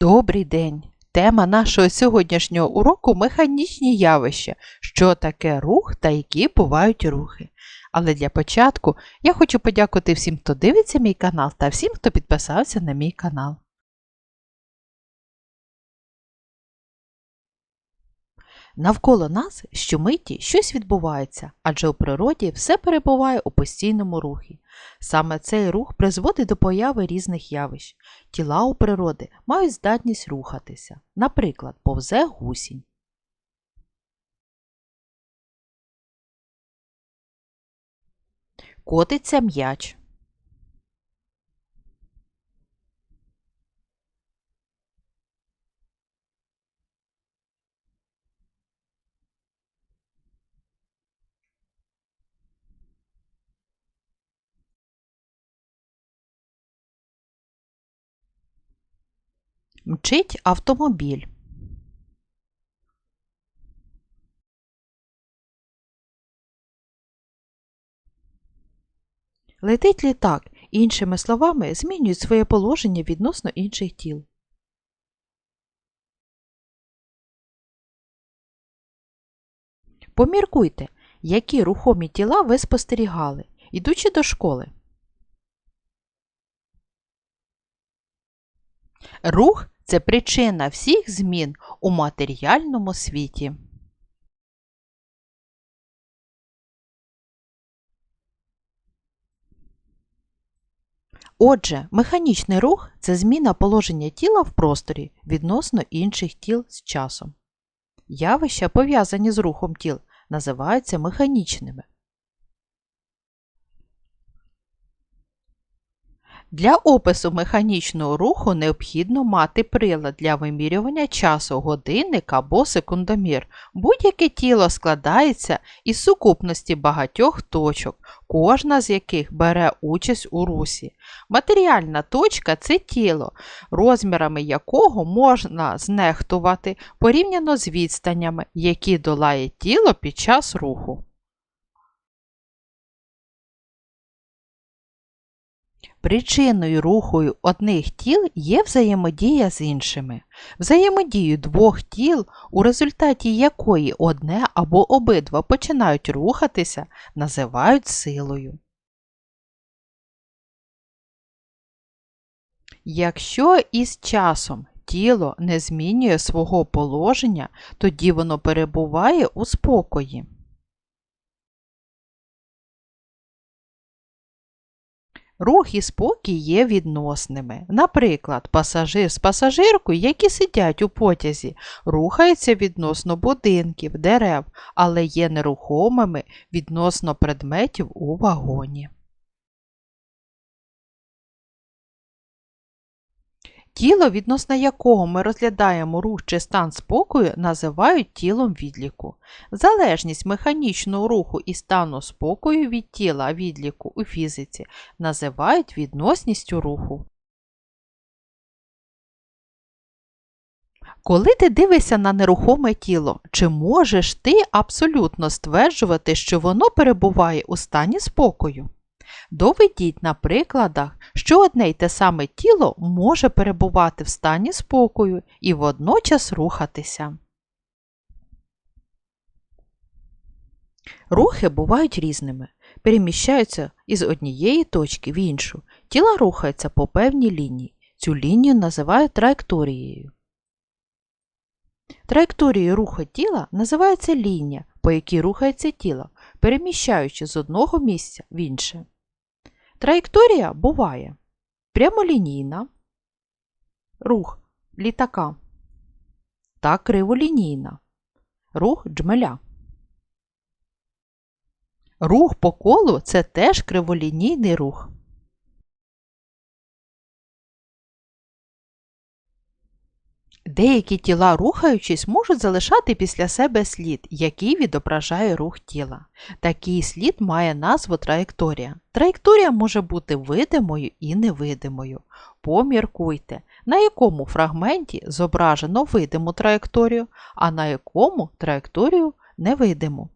Добрий день! Тема нашого сьогоднішнього уроку механічні явища, що таке рух та які бувають рухи. Але для початку я хочу подякувати всім, хто дивиться мій канал та всім, хто підписався на мій канал. Навколо нас щомиті щось відбувається, адже у природі все перебуває у постійному рухі. Саме цей рух призводить до появи різних явищ. Тіла у природи мають здатність рухатися. Наприклад, повзе гусінь. Котиться м'яч. Мчить автомобіль. Летить літак, іншими словами, змінюють своє положення відносно інших тіл. Поміркуйте, які рухомі тіла ви спостерігали, ідучи до школи. Рух це причина всіх змін у матеріальному світі. Отже, механічний рух це зміна положення тіла в просторі відносно інших тіл з часом. Явища, пов'язані з рухом тіл, називаються механічними. Для опису механічного руху необхідно мати прилад для вимірювання часу годинник або секундомір. Будь-яке тіло складається із сукупності багатьох точок, кожна з яких бере участь у русі. Матеріальна точка це тіло, розмірами якого можна знехтувати порівняно з відстанями, які долає тіло під час руху. Причиною руху одних тіл є взаємодія з іншими. Взаємодію двох тіл, у результаті якої одне або обидва починають рухатися, називають силою. Якщо із часом тіло не змінює свого положення, тоді воно перебуває у спокої. Рух і спокій є відносними. Наприклад, пасажир з пасажиркою, які сидять у потязі, рухаються відносно будинків, дерев, але є нерухомими відносно предметів у вагоні. Тіло, відносно якого ми розглядаємо рух чи стан спокою, називають тілом відліку. Залежність механічного руху і стану спокою від тіла відліку у фізиці називають відносністю руху. Коли ти дивишся на нерухоме тіло, чи можеш ти абсолютно стверджувати, що воно перебуває у стані спокою? Доведіть на прикладах, що одне й те саме тіло може перебувати в стані спокою і водночас рухатися. Рухи бувають різними, переміщаються із однієї точки в іншу. Тіла рухаються по певній лінії. Цю лінію називають траєкторією. Траєкторією руху тіла називається лінія, по якій рухається тіло, переміщаючи з одного місця в інше. Траєкторія буває прямолінійна, рух літака та криволінійна, рух джмеля. Рух по колу це теж криволінійний рух. Деякі тіла, рухаючись, можуть залишати після себе слід, який відображає рух тіла. Такий слід має назву траєкторія. Траєкторія може бути видимою і невидимою. Поміркуйте, на якому фрагменті зображено видиму траєкторію, а на якому траєкторію невидиму.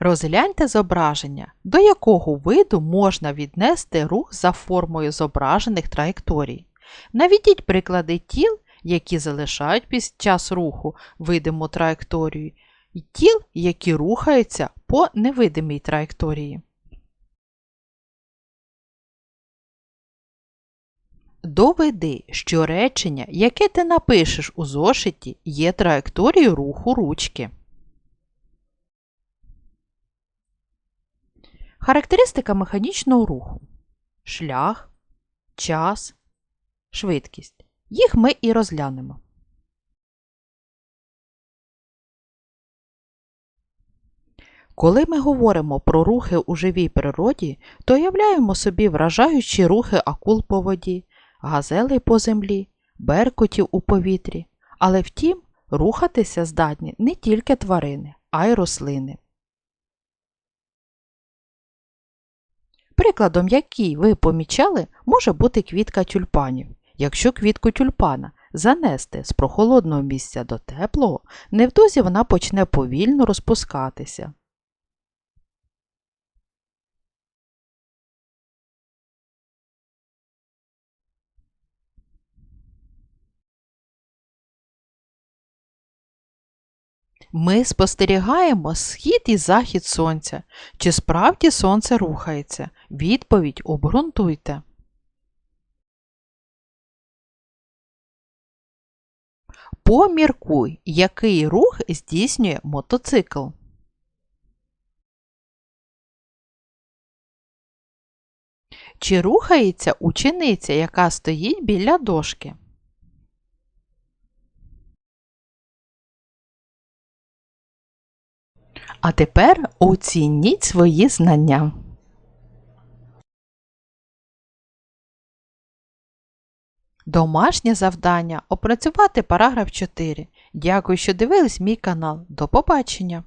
Розгляньте зображення, до якого виду можна віднести рух за формою зображених траєкторій. Наведіть приклади тіл, які залишають під час руху видиму траєкторію, і тіл, які рухаються по невидимій траєкторії. Доведи, що речення, яке ти напишеш у зошиті, є траєкторією руху ручки. Характеристика механічного руху. Шлях, час, швидкість. Їх ми і розглянемо. Коли ми говоримо про рухи у живій природі, то уявляємо собі вражаючі рухи акул по воді, газелей по землі, беркутів у повітрі. Але втім, рухатися здатні не тільки тварини, а й рослини. Прикладом, який ви помічали, може бути квітка тюльпанів. Якщо квітку тюльпана занести з прохолодного місця до теплого, невдовзі вона почне повільно розпускатися. Ми спостерігаємо схід і захід сонця. Чи справді сонце рухається? Відповідь обґрунтуйте. Поміркуй, який рух здійснює мотоцикл. Чи рухається учениця, яка стоїть біля дошки? А тепер оцініть свої знання. Домашнє завдання опрацювати параграф 4. Дякую, що дивились мій канал. До побачення!